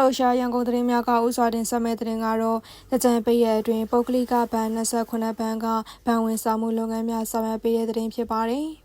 လောက်ရှာရန်ကုန်သတင်းများကဥစွာတင်ဆက်မဲ့သတင်းကတော့တကြံပိတ်ရအတွင်းပုဂ္ဂလိကဘဏ်28ဘဏ်ကဘဏ်ဝင်ဆောင်မှုလုပ်ငန်းများဆောင်ရွက်ပေးတဲ့သတင်းဖြစ်ပါတယ်။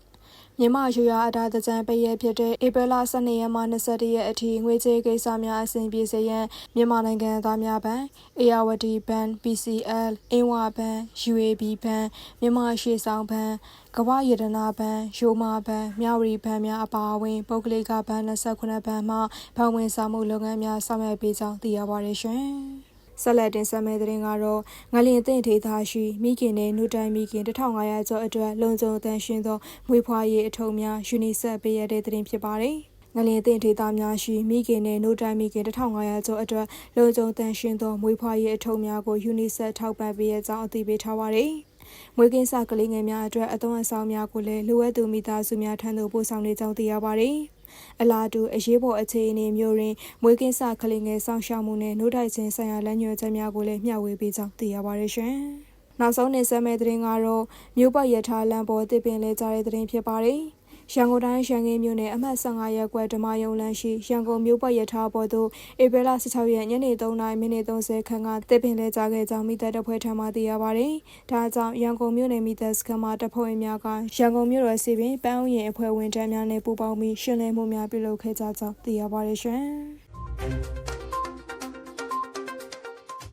မြန်မာရွှေရအတာတကြံပိတ်ရဖြစ်တဲ့ဧပြီလ12ရက်မှ21ရက်အထိငွေကြေးကိစ္စများအဆင်ပြေစေရန်မြန်မာနိုင်ငံသားများဘဏ်အေယာဝတီဘဏ် PCL အင်းဝဘဏ် UAB ဘဏ်မြန်မာရွှေဆောင်ဘဏ်ကမ္ဘာရတနာဘဏ်ရိုမာဘဏ်မြဝတီဘဏ်များအပါအဝင်ပုဂ္ဂလိကဘဏ်28ဘဏ်မှဘဏ်ဝင်ဆောင်မှုလုပ်ငန်းများဆောင်ရွက်ပေးကြောင်းသိရပါတယ်ရှင်။ ဆက်လက်တင်ဆက်မယ့်သတင်းကတော့ငလင်သင့်ထေသားရှိမိခင်နဲ့နုတိုင်မိခင်1500ကျော်အတွက်လုံခြုံတန်ရှင်းသောမွေးဖွားရေးအထုံးများယူနီဆက်ပေးရတဲ့သတင်းဖြစ်ပါတယ်။ငလင်သင့်ထေသားများရှိမိခင်နဲ့နိုတိုင်မိခင်1500ကျော်အတွက်လုံခြုံတန်ရှင်းသောမွေးဖွားရေးအထုံးများကိုယူနီဆက်ထောက်ပံ့ပေးရကြောင်းအသိပေးထားပါတယ်။မွေးကင်းစကလေးငယ်များအတွက်အသွင်အဆောင်များကိုလည်းလိုအပ်သူမိသားစုများထံသို့ပို့ဆောင်နေကြောင်းသိရပါတယ်။ အလားတူအရေးပေါ်အခြေအနေမျိုးတွင်မွေးကင်းစကလေးငယ်စောင့်ရှောက်မှုနဲ့နှုတ်တိုက်ခြင်းဆိုင်ရာလမ်းညွှန်ချက်များကိုလည်းမျှဝေပေးကြောင်းသိရပါတယ်ရှင်။နောက်ဆုံးနေဆက်မဲ့သတင်းကတော့မြို့ပတ်ရထားလမ်းပေါ်တစ်ပင်လဲကြတဲ့သတင်းဖြစ်ပါတယ်။ ရန်ကုန်တိုင်းရန်ကင်းမြို့နယ်အမှတ်15ရပ်ကွက်ဓမ္မယုံလမ်းရှိရန်ကုန်မြို့ပတ်ရထားပေါ်သို့ဧပြီလ16ရက်ညနေ3:30မိနစ်30ခန်းကတစ်ပင်လဲကြခဲ့ကြောင်းမိသက်တပ်ဖွဲ့ထံမှသိရပါတယ်။ဒါကြောင့်ရန်ကုန်မြို့နယ်မိသက်စခန်းမှာတပ်ဖွဲ့ဝင်များကရန်ကုန်မြို့တော်စီပင်ပန်းဥယျာဉ်အဖွဲ့ဝင်တန်းများနဲ့ပူးပေါင်းပြီးရှင်းလင်းမှုများပြုလုပ်ခဲ့ကြကြောင်းသိရပါတယ်ရှင်။